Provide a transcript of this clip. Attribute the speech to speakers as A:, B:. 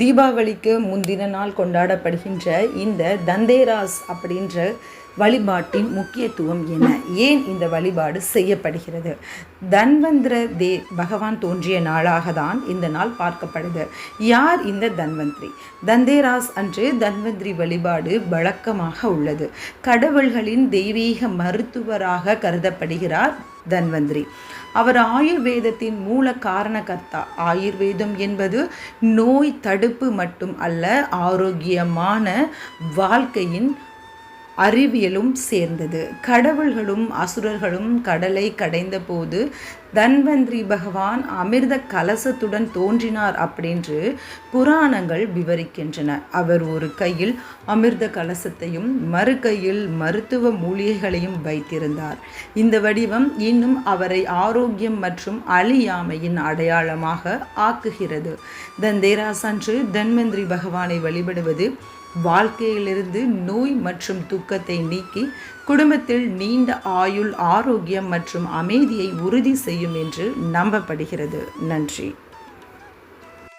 A: தீபாவளிக்கு முந்தின நாள் கொண்டாடப்படுகின்ற இந்த தந்தேராஸ் அப்படின்ற வழிபாட்டின் முக்கியத்துவம் என்ன? ஏன் இந்த வழிபாடு செய்யப்படுகிறது? தன்வந்திர தே பகவான் தோன்றிய நாளாக தான் இந்த நாள் பார்க்கப்படுது. யார் இந்த தன்வந்திரி? தந்தேராஸ் அன்று தன்வந்திரி வழிபாடு வழக்கமாக உள்ளது. கடவுள்களின் தெய்வீக மருத்துவராக கருதப்படுகிறார் தன்வந்திரி. அவர் ஆயுர்வேதத்தின் மூல காரணகர்த்தா. ஆயுர்வேதம் என்பது நோய் தடுப்பு மட்டும் அல்ல ஆரோக்கியமான வாழ்க்கையின் அறிவியலும் சேர்ந்தது. கடவுள்களும் அசுரர்களும் கடலை கடைந்த போது தன்வந்திரி பகவான் அமிர்த கலசத்துடன் தோன்றினார் அப்படின்று புராணங்கள் விவரிக்கின்றன. அவர் ஒரு கையில் அமிர்த கலசத்தையும் மறு கையில் மருத்துவ மூலிகைகளையும் வைத்திருந்தார். இந்த வடிவம் இன்னும் அவரை ஆரோக்கியம் மற்றும் அழியாமையின் அடையாளமாக ஆக்குகிறது. தந்தேராசன்று அன்று தன்வந்திரி பகவானை வழிபடுவது வாழ்க்கையிலிருந்து நோய் மற்றும் துக்கத்தை நீக்கி குடும்பத்தில் நீண்ட ஆயுள் ஆரோக்கியம் மற்றும் அமைதியை உறுதி செய்யும் என்று நம்பப்படுகிறது. நன்றி.